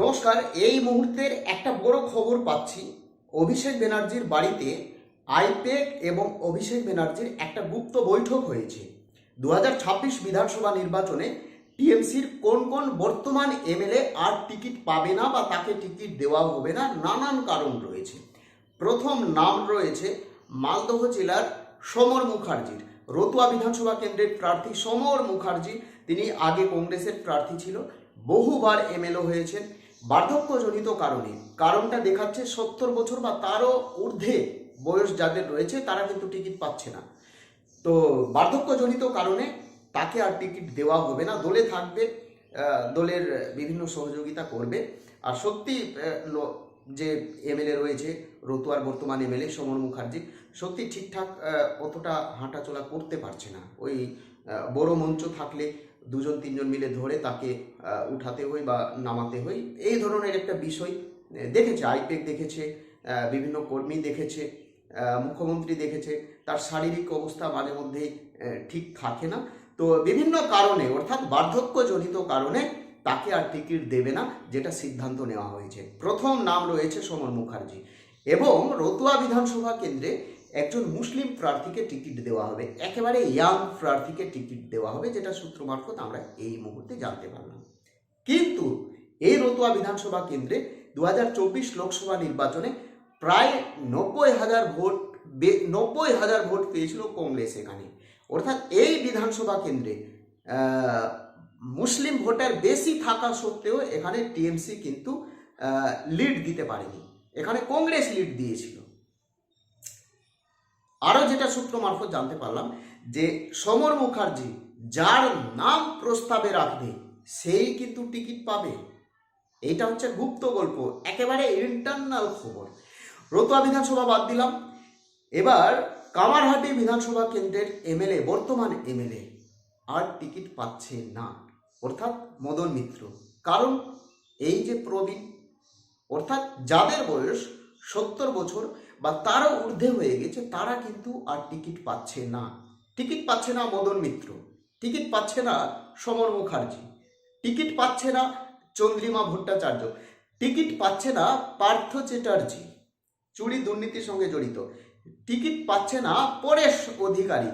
নমস্কার, এই মুহূর্তের একটা বড় খবর পাচ্ছি। অভিষেক ব্যানার্জির বাড়িতে আইপেক এবং অভিষেক ব্যানার্জির একটা গুপ্ত বৈঠক হয়েছে। দু হাজার ছাব্বিশ বিধানসভা নির্বাচনে টিএমসির কোন কোন বর্তমান এমএলএ আর টিকিট পাবে না বা তাকে টিকিট দেওয়া হবে না, নানান কারণ রয়েছে। প্রথম নাম রয়েছে মালদহ জেলার সমর মুখার্জির। রতুয়া বিধানসভা কেন্দ্রের প্রার্থী সমর মুখার্জি, তিনি আগে কংগ্রেসের প্রার্থী ছিল, বহুবার এমএলও হয়েছেন। বার্ধক্যজনিত কারণে, কারণটা দেখাচ্ছে সত্তর বছর বা তারও ঊর্ধ্বে বয়স যাদের রয়েছে, তারা কিন্তু টিকিট পাচ্ছে না। তো বার্ধক্যজনিত কারণে তাকে আর টিকিট দেওয়া হবে না। দলে থাকবে দলের বিভিন্ন সহযোগিতা করবে। আর সত্যি যে এমএলএ রয়েছে, রতুয়ার বর্তমান এমএলএ সমর মুখার্জি, সত্যি ঠিকঠাক অতটা হাঁটাচলা করতে পারছে না। ওই বড় মঞ্চ থাকলে দুজন, তিনজন মিলে ধরে তাকে উঠাতে হই বা নামাতে হই। এই ধরনের একটা বিষয় দেখেছে, আইপেক দেখেছে বিভিন্ন কর্মী দেখেছে মুখ্যমন্ত্রী দেখেছে। তার শারীরিক অবস্থা মাঝে মধ্যেই ঠিক থাকে না। তো বিভিন্ন কারণে, অর্থাৎ বার্ধক্যজনিত কারণে তাকে আর টিকিট দেবে না, যেটা সিদ্ধান্ত নেওয়া হয়েছে। প্রথম নাম রয়েছে সমর মুখার্জি। এবং রতুয়া বিধানসভা কেন্দ্রে একজন মুসলিম প্রার্থীকে টিকিট দেওয়া হবে। একেবারে ইয়াং প্রার্থীকে টিকিট দেওয়া হবে, যেটা সূত্র মারফত আমরা এই মুহূর্তে জানতে পারলাম। কিন্তু এই রতুয়া বিধানসভা কেন্দ্রে দু হাজার চব্বিশ লোকসভা নির্বাচনে প্রায় নব্বই হাজার ভোট নব্বই হাজার ভোট পেয়েছিল কংগ্রেস এখানে। অর্থাৎ এই বিধানসভা কেন্দ্রে মুসলিম ভোটার বেশি থাকা সত্ত্বেও এখানে টিএমসি কিন্তু লিড দিতে পারেনি। এখানে কংগ্রেস লিড দিয়েছিল। আরও যেটা সূত্র মারফত জানতে পারলাম, যে সমর মুখার্জি, যার নাম প্রস্তাবে রাখবে, সেই কিন্তু টিকিট পাবে। এটা হচ্ছে গুপ্ত গল্প, একেবারে ইন্টারনাল খবর। রতুয়া বিধানসভা বাদ দিলাম। এবার কামারহাটি বিধানসভা কেন্দ্রের এমএলএ, বর্তমান এমএলএ, আর টিকিট পাচ্ছে না। অর্থাৎ মদন মিত্র। কারণ এই যে প্রবীণ, অর্থাৎ যাদের বয়স সত্তর বছর বা তারও ঊর্ধ্বে হয়ে গেছে, তারা কিন্তু আর টিকিট পাচ্ছে না। টিকিট পাচ্ছে না মদন মিত্র, টিকিট পাচ্ছে না সমর মুখার্জি, টিকিট পাচ্ছে না চন্দ্রিমা ভট্টাচার্য, টিকিট পাচ্ছে না পার্থ চ্যাটার্জি, চুরি দুর্নীতির সঙ্গে জড়িত, টিকিট পাচ্ছে না পরেশ অধিকারী,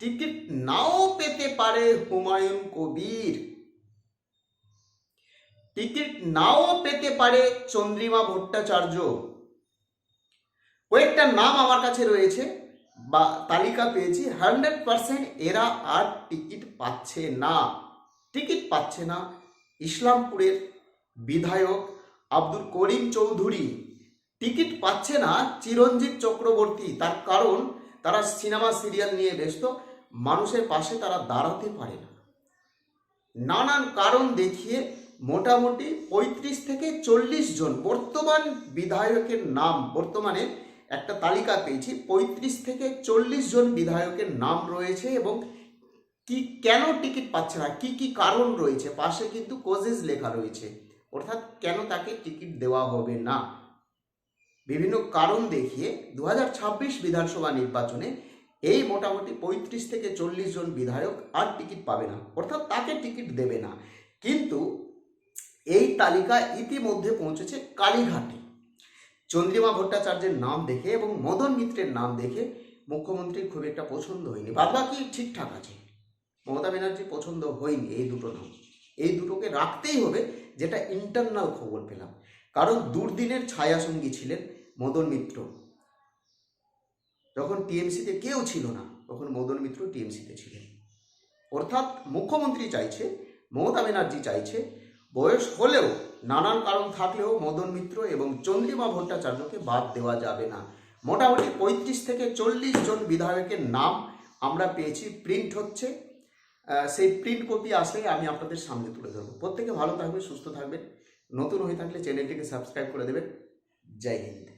টিকিট নাও পেতে পারে হুমায়ুন কবির, টিকিট নাও পেতে পারে চন্দ্রিমা ভট্টাচার্য। কয়েকটা নাম আমার কাছে রয়েছে, বা তালিকা পেয়েছি। হান্ড্রেড পারসেন্ট এরা আর টিকিট পাচ্ছে না। টিকিট পাচ্ছে না। ইসলামপুরের বিধায়ক আব্দুল করিম চৌধুরী টিকিট পাচ্ছে না চিরঞ্জিত চক্রবর্তী। তার কারণ, তারা সিনেমা, সিরিয়াল নিয়ে ব্যস্ত। মানুষের পাশে তারা দাঁড়াতে পারে না। নানান কারণ দেখিয়ে মোটামুটি পঁয়ত্রিশ থেকে চল্লিশ জন বর্তমান বিধায়কের নাম, বর্তমানে একটা তালিকা পেয়েছি, পঁয়ত্রিশ থেকে চল্লিশ জন বিধায়কের নাম রয়েছে এবং কি কেন টিকিট পাচ্ছে না, কি কি কারণ রয়েছে, পাশে কিন্তু কোজেস লেখা রয়েছে, অর্থাৎ কেন তাকে টিকিট দেওয়া হবে না? বিভিন্ন কারণ দেখিয়ে দু হাজার ছাব্বিশ বিধানসভা নির্বাচনে এই মোটামুটি পঁয়ত্রিশ থেকে চল্লিশ জন বিধায়ক আর টিকিট পাবে না, অর্থাৎ তাকে টিকিট দেবে না। কিন্তু এই তালিকা ইতিমধ্যে পৌঁছেছে কালীঘাটে। চন্দ্রিমা ভট্টাচার্যের নাম দেখে এবং মদন মিত্রের নাম দেখে মুখ্যমন্ত্রীর খুব একটা পছন্দ হয়নি। বাদবাকি ঠিকঠাক আছে। মমতা ব্যানার্জি পছন্দ হয়নি এই দুটো নাম। এই দুটোকে রাখতেই হবে যেটা ইন্টারনাল খবর পেলাম। কারণ দুর্দিনের ছায়াসঙ্গী ছিলেন মদন মিত্র। যখন টিএমসিতে কেউ ছিল না, তখন মদন মিত্র টিএমসিতে ছিলেন। অর্থাৎ মুখ্যমন্ত্রী চাইছে, মমতা ব্যানার্জি চাইছে বয়স হলেও নানান কারণ থাকলেও মদন মিত্র এবং চন্দ্রিমা ভট্টাচার্যকে বাদ দেওয়া যাবে না। মোটামুটি পঁয়ত্রিশ থেকে চল্লিশ জন বিধায়কের নাম আমরা পেয়েছি। প্রিন্ট হচ্ছে। সেই প্রিন্ট কপি আসলে আমি আপনাদের সামনে তুলে ধরবো। প্রত্যেকে ভালো থাকবে সুস্থ থাকবে নতুন হয়ে থাকলে চ্যানেলটিকে সাবস্ক্রাইব করে দেবেন। জয় হিন্দ।